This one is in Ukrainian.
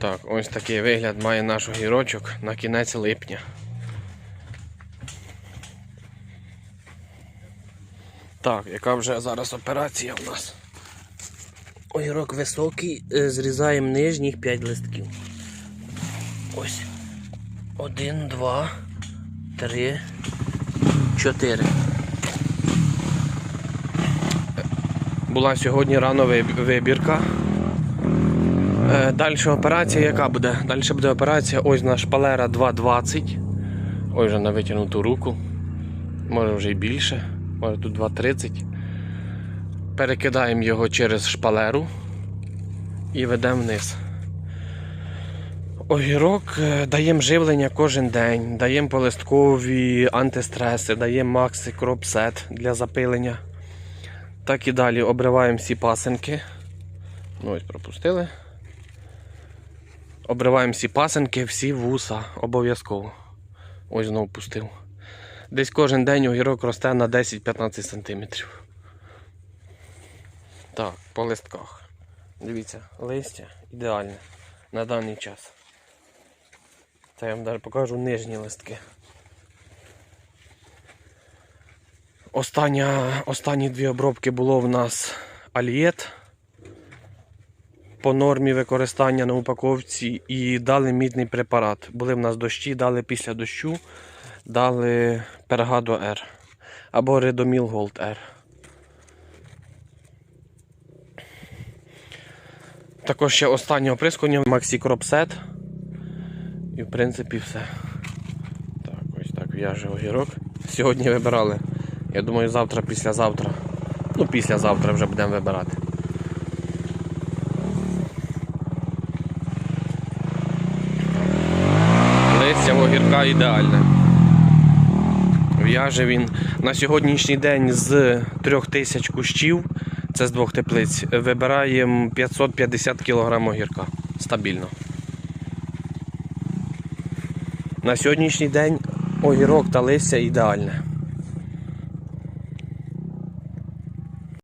Так, ось такий вигляд має наш огірочок на кінець липня. Так, яка вже зараз операція у нас? Огірок високий, е, зрізаємо нижніх 5 листків. Ось. Один, два, три, чотири. Була сьогодні рано вибірка. Далі операція яка буде? Далі буде операція ось на шпалера 2.20. Ой, вже на витягнуту руку. Може вже й більше, може тут 2.30. Перекидаємо його через шпалеру і ведемо вниз. Огірок е, даємо живлення кожен день, даємо полисткові антистреси, даємо макси кропсет для запилення. Так і далі обриваємо всі пасенки. Ну ось пропустили. Обриваємо всі пасенки, всі вуса, обов'язково. Ось знову пустив. Десь кожен день огірок росте на 10-15 см. Так, по листках. Дивіться, листя ідеальне на даний час. Та я вам навіть покажу нижні листки. Остання, останні дві обробки було в нас алієт по нормі використання на упаковці і дали мідний препарат. Були в нас дощі, дали після дощу, дали Пергадо R або Редоміл Голд R. Також ще останнє оприскування Maxi Crop Set. І в принципі все. Так, ось так в'яже огірок. Сьогодні вибирали. Я думаю, завтра, післязавтра. Ну, післязавтра вже будемо вибирати. Листя гірка ідеальне. В'яже він на сьогоднішній день з 3000 кущів, це з двох теплиць, вибираємо 550 кг огірка. Стабільно. На сьогоднішній день огірок та листя ідеальне.